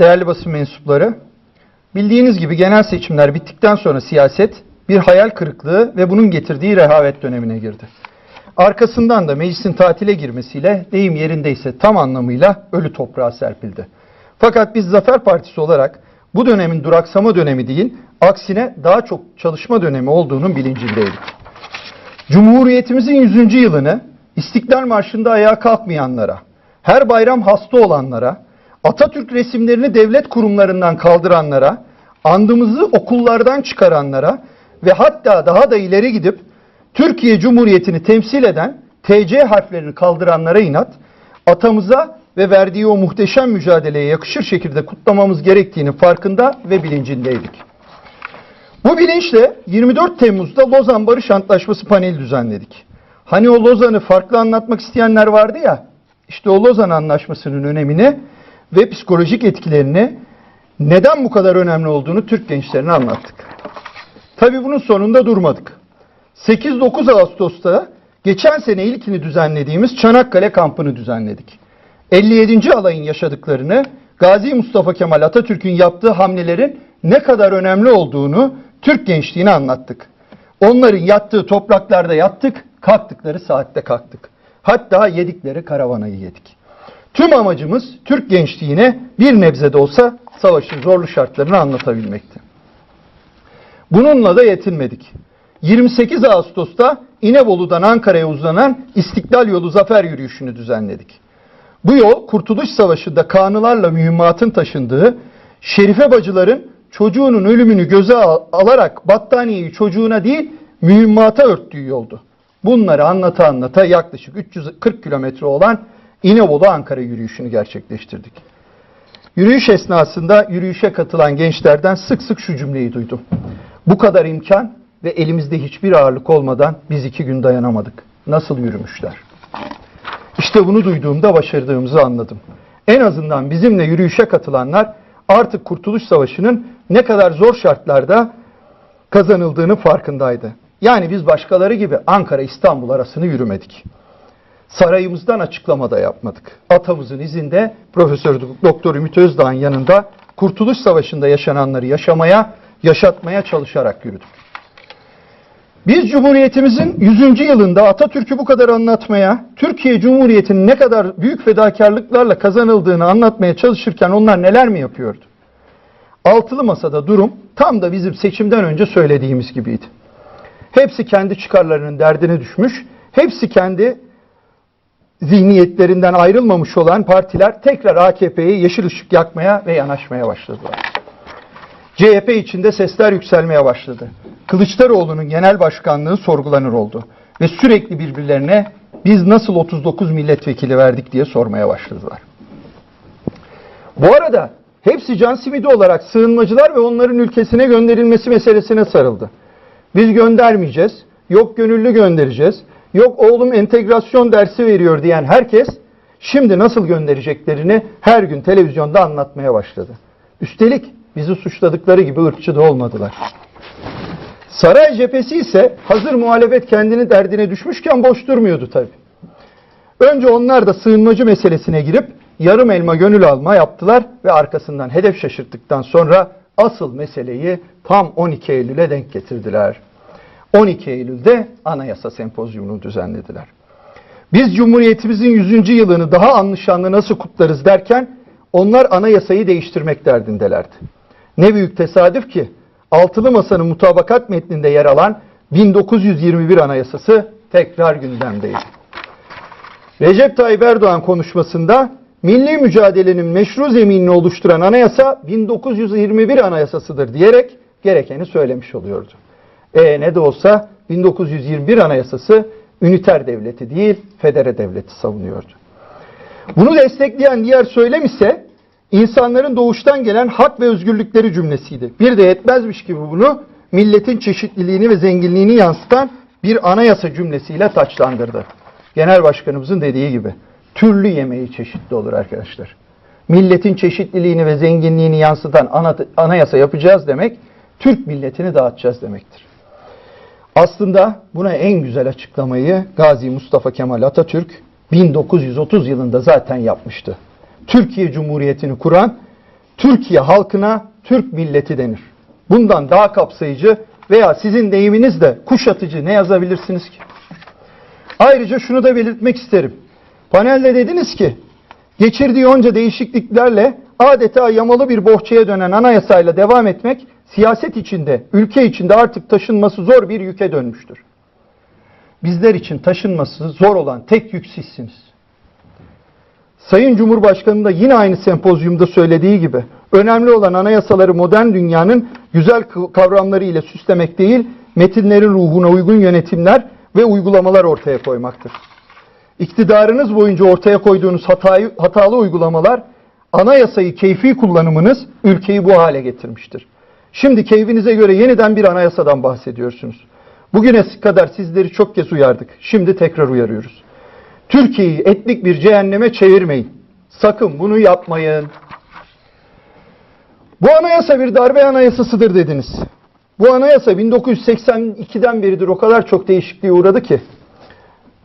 değerli basın mensupları, bildiğiniz gibi genel seçimler bittikten sonra siyaset bir hayal kırıklığı ve bunun getirdiği rehavet dönemine girdi. Arkasından da meclisin tatile girmesiyle deyim yerindeyse tam anlamıyla ölü toprağa serpildi. Fakat biz Zafer Partisi olarak bu dönemin duraksama dönemi değil, aksine daha çok çalışma dönemi olduğunun bilincindeydik. Cumhuriyetimizin 100. yılını İstiklal Marşı'nda ayağa kalkmayanlara, her bayram hasta olanlara, Atatürk resimlerini devlet kurumlarından kaldıranlara, andımızı okullardan çıkaranlara ve hatta daha da ileri gidip Türkiye Cumhuriyeti'ni temsil eden TC harflerini kaldıranlara inat, atamıza ve verdiği o muhteşem mücadeleye yakışır şekilde kutlamamız gerektiğinin farkında ve bilincindeydik. Bu bilinçle 24 Temmuz'da Lozan Barış Antlaşması paneli düzenledik. Hani o Lozan'ı farklı anlatmak isteyenler vardı ya, işte o Lozan Anlaşması'nın önemini ve psikolojik etkilerini neden bu kadar önemli olduğunu Türk gençlerine anlattık. Tabii bunun sonunda durmadık. 8-9 Ağustos'ta geçen sene ilkini düzenlediğimiz Çanakkale kampını düzenledik. 57. alayın yaşadıklarını, Gazi Mustafa Kemal Atatürk'ün yaptığı hamlelerin ne kadar önemli olduğunu Türk gençliğine anlattık. Onların yattığı topraklarda yattık, kalktıkları saatte kalktık. Hatta yedikleri karavanayı yedik. Tüm amacımız Türk gençliğine bir nebze de olsa savaşın zorlu şartlarını anlatabilmekti. Bununla da yetinmedik. 28 Ağustos'ta İnebolu'dan Ankara'ya uzanan İstiklal Yolu Zafer Yürüyüşü'nü düzenledik. Bu yol Kurtuluş Savaşı'nda kanılarla mühimmatın taşındığı, Şerife bacıların çocuğunun ölümünü göze al- alarak battaniyeyi çocuğuna değil mühimmata örttüğü yoldu. Bunları anlata anlata yaklaşık 340 kilometre olan İnebolu Ankara yürüyüşünü gerçekleştirdik. Yürüyüş esnasında yürüyüşe katılan gençlerden sık sık şu cümleyi duydum. Bu kadar imkan ve elimizde hiçbir ağırlık olmadan biz iki gün dayanamadık. Nasıl yürümüşler? İşte bunu duyduğumda başardığımızı anladım. En azından bizimle yürüyüşe katılanlar artık Kurtuluş Savaşı'nın ne kadar zor şartlarda kazanıldığını farkındaydı. Yani biz başkaları gibi Ankara-İstanbul arasını yürümedik. Sarayımızdan açıklama da yapmadık. Atamızın izinde Profesör Doktor Ümit Özdağ'ın yanında Kurtuluş Savaşı'nda yaşananları yaşamaya, yaşatmaya çalışarak yürüdük. Biz Cumhuriyetimizin 100. yılında Atatürk'ü bu kadar anlatmaya, Türkiye Cumhuriyeti'nin ne kadar büyük fedakarlıklarla kazanıldığını anlatmaya çalışırken onlar neler mi yapıyordu? Altılı Masa'da durum tam da bizim seçimden önce söylediğimiz gibiydi. Hepsi kendi çıkarlarının derdine düşmüş, hepsi kendi zihniyetlerinden ayrılmamış olan partiler tekrar AKP'yi yeşil ışık yakmaya ve yanaşmaya başladılar. CHP içinde sesler yükselmeye başladı. Kılıçdaroğlu'nun genel başkanlığı sorgulanır oldu. Ve sürekli birbirlerine biz nasıl 39 milletvekili verdik diye sormaya başladılar. Bu arada hepsi can simidi olarak sığınmacılar ve onların ülkesine gönderilmesi meselesine sarıldı. Biz göndermeyeceğiz, yok gönüllü göndereceğiz, yok oğlum entegrasyon dersi veriyor diyen herkes şimdi nasıl göndereceklerini her gün televizyonda anlatmaya başladı. Üstelik bizi suçladıkları gibi ırkçı da olmadılar. Saray cephesi ise hazır muhalefet kendini derdine düşmüşken boş durmuyordu tabii. Önce onlar da sığınmacı meselesine girip yarım elma gönül alma yaptılar ve arkasından hedef şaşırttıktan sonra asıl meseleyi tam 12 Eylül'e denk getirdiler. 12 Eylül'de anayasa sempozyumunu düzenlediler. Biz Cumhuriyetimizin 100. yılını daha anlaşanlı nasıl kutlarız derken onlar anayasayı değiştirmek derdindelerdi. Ne büyük tesadüf ki Altılı Masa'nın mutabakat metninde yer alan 1921 Anayasası tekrar gündemdeydi. Recep Tayyip Erdoğan konuşmasında milli mücadelenin meşru zeminini oluşturan anayasa 1921 anayasasıdır diyerek gerekeni söylemiş oluyordu. E ne de olsa 1921 anayasası üniter devleti değil federe devleti savunuyordu. Bunu destekleyen diğer söylem ise insanların doğuştan gelen hak ve özgürlükleri cümlesiydi. Bir de yetmezmiş gibi bunu milletin çeşitliliğini ve zenginliğini yansıtan bir anayasa cümlesiyle taçlandırdı. Genel başkanımızın dediği gibi türlü yemeği çeşitli olur arkadaşlar. Milletin çeşitliliğini ve zenginliğini yansıtan ana- anayasa yapacağız demek Türk milletini dağıtacağız demektir. Aslında buna en güzel açıklamayı Gazi Mustafa Kemal Atatürk 1930 yılında zaten yapmıştı. Türkiye Cumhuriyeti'ni kuran, Türkiye halkına Türk milleti denir. Bundan daha kapsayıcı veya sizin deyiminizle kuşatıcı ne yazabilirsiniz ki? Ayrıca şunu da belirtmek isterim. Panelde dediniz ki geçirdiği onca değişikliklerle adeta yamalı bir bohçaya dönen anayasayla devam etmek siyaset içinde, ülke içinde artık taşınması zor bir yüke dönmüştür. Bizler için taşınması zor olan tek yük sizsiniz. Sayın Cumhurbaşkanı da yine aynı sempozyumda söylediği gibi önemli olan anayasaları modern dünyanın güzel kavramları ile süslemek değil, metinlerin ruhuna uygun yönetimler ve uygulamalar ortaya koymaktır. İktidarınız boyunca ortaya koyduğunuz hatayı, hatalı uygulamalar, anayasayı keyfi kullanımınız ülkeyi bu hale getirmiştir. Şimdi keyfinize göre yeniden bir anayasadan bahsediyorsunuz. Bugüne kadar sizleri çok kez uyardık. Şimdi tekrar uyarıyoruz. Türkiye'yi etnik bir cehenneme çevirmeyin. Sakın bunu yapmayın. Bu anayasa bir darbe anayasasıdır dediniz. Bu anayasa 1982'den beridir o kadar çok değişikliğe uğradı ki.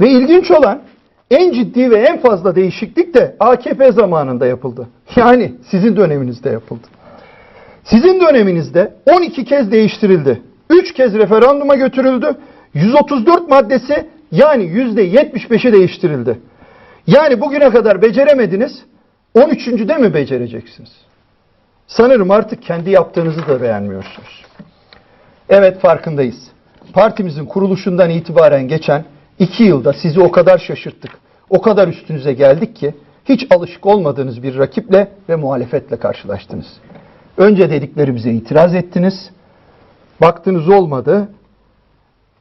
Ve ilginç olan en ciddi ve en fazla değişiklik de AKP zamanında yapıldı. Yani sizin döneminizde yapıldı. Sizin döneminizde 12 kez değiştirildi. 3 kez referanduma götürüldü. 134 maddesi yani %75'i değiştirildi. Yani bugüne kadar beceremediniz. 13. de mi becereceksiniz? Sanırım artık kendi yaptığınızı da beğenmiyorsunuz. Evet farkındayız. Partimizin kuruluşundan itibaren geçen iki yılda sizi o kadar şaşırttık. O kadar üstünüze geldik ki hiç alışık olmadığınız bir rakiple ve muhalefetle karşılaştınız. Önce dediklerimize itiraz ettiniz. Baktınız olmadı.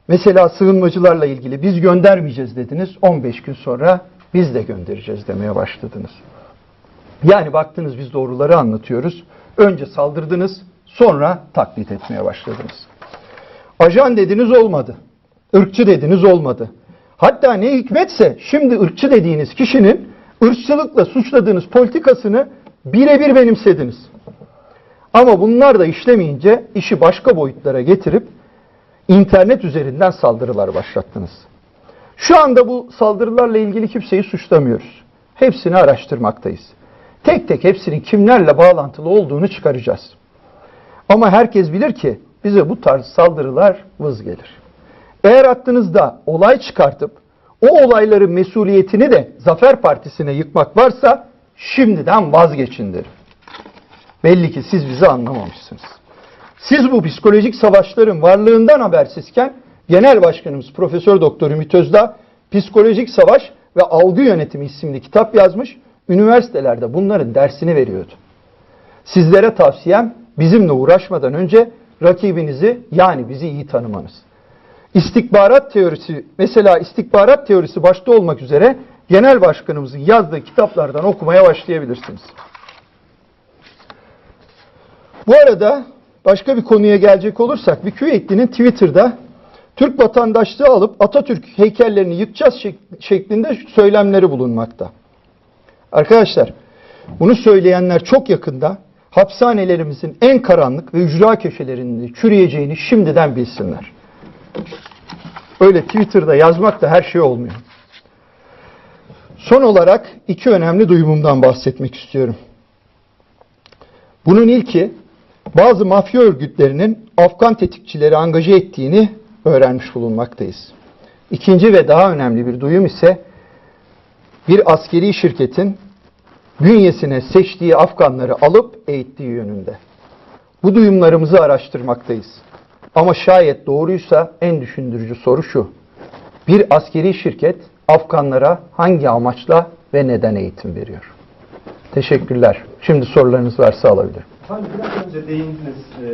Mesela sığınmacılarla ilgili biz göndermeyeceğiz dediniz. 15 gün sonra biz de göndereceğiz demeye başladınız. Yani baktınız biz doğruları anlatıyoruz. Önce saldırdınız, sonra taklit etmeye başladınız. Ajan dediniz olmadı. Irkçı dediniz olmadı. Hatta ne hikmetse şimdi ırkçı dediğiniz kişinin ırkçılıkla suçladığınız politikasını birebir benimsediniz. Ama bunlar da işlemeyince işi başka boyutlara getirip internet üzerinden saldırılar başlattınız. Şu anda bu saldırılarla ilgili kimseyi suçlamıyoruz. Hepsini araştırmaktayız. Tek tek hepsinin kimlerle bağlantılı olduğunu çıkaracağız. Ama herkes bilir ki bize bu tarz saldırılar vız gelir. Eğer aklınızda olay çıkartıp o olayların mesuliyetini de Zafer Partisi'ne yıkmak varsa şimdiden vazgeçin derim. Belli ki siz bizi anlamamışsınız. Siz bu psikolojik savaşların varlığından habersizken Genel Başkanımız Profesör Doktor Ümit Özdağ Psikolojik Savaş ve Algı Yönetimi isimli kitap yazmış. Üniversitelerde bunların dersini veriyordu. Sizlere tavsiyem bizimle uğraşmadan önce rakibinizi yani bizi iyi tanımanız. İstikbarat teorisi mesela istikbarat teorisi başta olmak üzere genel başkanımızın yazdığı kitaplardan okumaya başlayabilirsiniz. Bu arada başka bir konuya gelecek olursak bir Küveytli'nin Twitter'da Türk vatandaşlığı alıp Atatürk heykellerini yıkacağız şek- şeklinde söylemleri bulunmakta. Arkadaşlar bunu söyleyenler çok yakında hapishanelerimizin en karanlık ve ücra köşelerinde çürüyeceğini şimdiden bilsinler. Öyle Twitter'da yazmak da her şey olmuyor. Son olarak iki önemli duyumumdan bahsetmek istiyorum. Bunun ilki bazı mafya örgütlerinin Afgan tetikçileri angaje ettiğini öğrenmiş bulunmaktayız. İkinci ve daha önemli bir duyum ise bir askeri şirketin bünyesine seçtiği Afganları alıp eğittiği yönünde. Bu duyumlarımızı araştırmaktayız. Ama şayet doğruysa en düşündürücü soru şu. Bir askeri şirket Afganlara hangi amaçla ve neden eğitim veriyor? Teşekkürler. Şimdi sorularınız varsa alabilirim. Hani biraz önce değindiniz e,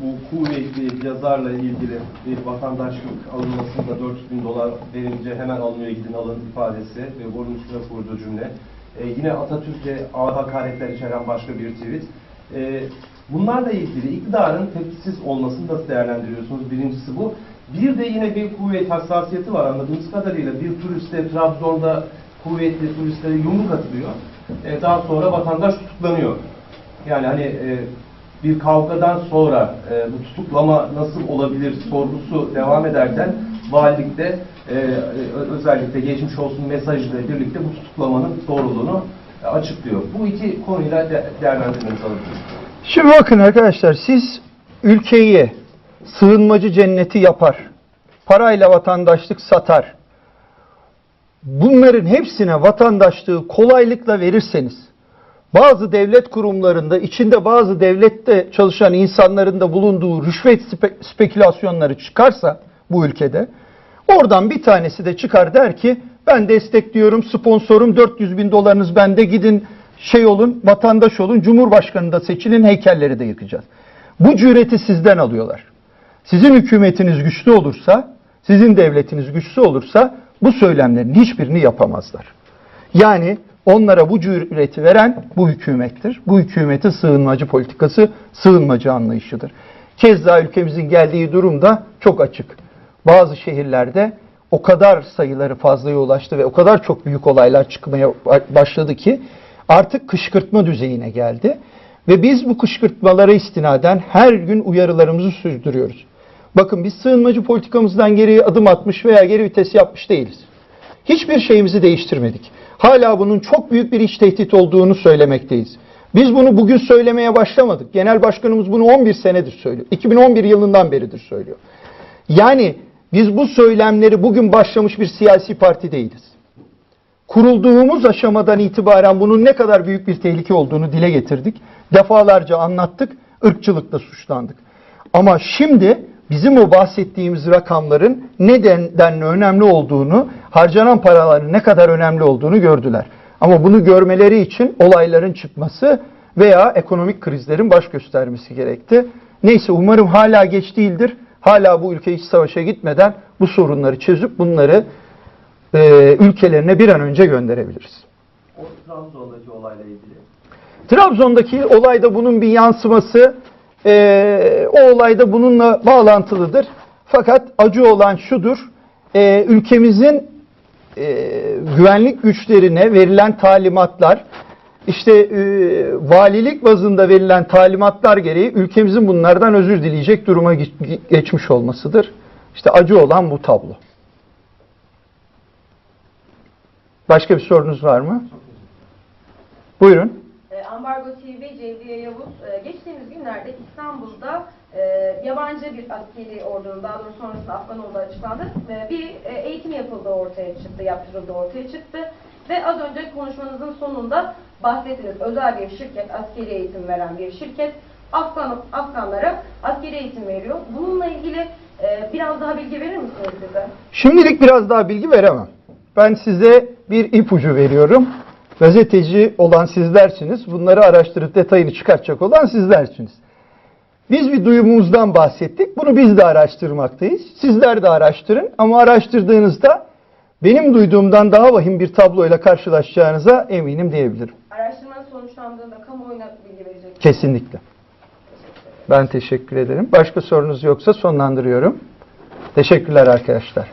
bu kuvvetli yazarla ilgili bir vatandaşlık alınmasında 400 bin dolar verince hemen alınıyor gidin alın ifadesi ve bunun üstüne kurduğu cümle. E, yine Atatürk'e ağır hakaretler içeren başka bir tweet. E, bunlarla ilgili iktidarın tepkisiz olmasını nasıl değerlendiriyorsunuz? Birincisi bu. Bir de yine bir kuvvet hassasiyeti var anladığımız kadarıyla. Bir turiste Trabzon'da kuvvetli turistlere yumruk atılıyor. E, daha sonra vatandaş tutuklanıyor. Yani hani e, bir kavgadan sonra e, bu tutuklama nasıl olabilir sorgusu devam ederken valilikte e, özellikle geçmiş olsun mesajıyla birlikte bu tutuklamanın doğruluğunu açıklıyor. Bu iki konuyla de, değerlendirmenizi alabilirim. Şimdi bakın arkadaşlar siz ülkeyi sığınmacı cenneti yapar, parayla vatandaşlık satar. Bunların hepsine vatandaşlığı kolaylıkla verirseniz, bazı devlet kurumlarında, içinde bazı devlette çalışan insanların da bulunduğu rüşvet spe- spekülasyonları çıkarsa bu ülkede, oradan bir tanesi de çıkar der ki, ben destekliyorum, sponsorum 400 bin dolarınız bende gidin şey olun, vatandaş olun, Cumhurbaşkanı da seçilin, heykelleri de yıkacağız. Bu cüreti sizden alıyorlar. Sizin hükümetiniz güçlü olursa, sizin devletiniz güçlü olursa bu söylemlerin hiçbirini yapamazlar. Yani onlara bu cüreti veren bu hükümettir. Bu hükümetin sığınmacı politikası, sığınmacı anlayışıdır. Keza ülkemizin geldiği durum da çok açık. Bazı şehirlerde o kadar sayıları fazlaya ulaştı ve o kadar çok büyük olaylar çıkmaya başladı ki artık kışkırtma düzeyine geldi. Ve biz bu kışkırtmalara istinaden her gün uyarılarımızı sürdürüyoruz. Bakın biz sığınmacı politikamızdan geriye adım atmış veya geri vites yapmış değiliz. Hiçbir şeyimizi değiştirmedik. Hala bunun çok büyük bir iç tehdit olduğunu söylemekteyiz. Biz bunu bugün söylemeye başlamadık. Genel başkanımız bunu 11 senedir söylüyor. 2011 yılından beridir söylüyor. Yani biz bu söylemleri bugün başlamış bir siyasi parti değiliz. Kurulduğumuz aşamadan itibaren bunun ne kadar büyük bir tehlike olduğunu dile getirdik. Defalarca anlattık, ırkçılıkla suçlandık. Ama şimdi bizim o bahsettiğimiz rakamların nedenden önemli olduğunu, harcanan paraların ne kadar önemli olduğunu gördüler. Ama bunu görmeleri için olayların çıkması veya ekonomik krizlerin baş göstermesi gerekti. Neyse umarım hala geç değildir. Hala bu ülke iç savaşa gitmeden bu sorunları çözüp bunları e, ülkelerine bir an önce gönderebiliriz. O Trabzon'daki olayla ilgili. Trabzon'daki olayda bunun bir yansıması, e, o olayda bununla bağlantılıdır. Fakat acı olan şudur, e, ülkemizin e, güvenlik güçlerine verilen talimatlar, işte e, valilik bazında verilen talimatlar gereği ülkemizin bunlardan özür dileyecek duruma ge- geçmiş olmasıdır. İşte acı olan bu tablo. Başka bir sorunuz var mı? Buyurun. Ambargo TV, Cevdiye Yavuz, e, geçtiğimiz günlerde İstanbul'da e, yabancı bir askeri ordunun, daha doğrusu sonrasında Afgan olduğu açıklandı. E, bir eğitim yapıldığı ortaya çıktı, yaptırıldığı ortaya çıktı. Ve az önce konuşmanızın sonunda bahsettiniz. Özel bir şirket, askeri eğitim veren bir şirket Afgan, Afganlara askeri eğitim veriyor. Bununla ilgili biraz daha bilgi verir misiniz bize? Şimdilik biraz daha bilgi veremem. Ben size bir ipucu veriyorum. Gazeteci olan sizlersiniz. Bunları araştırıp detayını çıkartacak olan sizlersiniz. Biz bir duyumumuzdan bahsettik. Bunu biz de araştırmaktayız. Sizler de araştırın. Ama araştırdığınızda benim duyduğumdan daha vahim bir tabloyla karşılaşacağınıza eminim diyebilirim. Araştırmanın sonuçlandığında kamuoyuna bilgi verecek Kesinlikle. Ben teşekkür ederim. Başka sorunuz yoksa sonlandırıyorum. Teşekkürler arkadaşlar.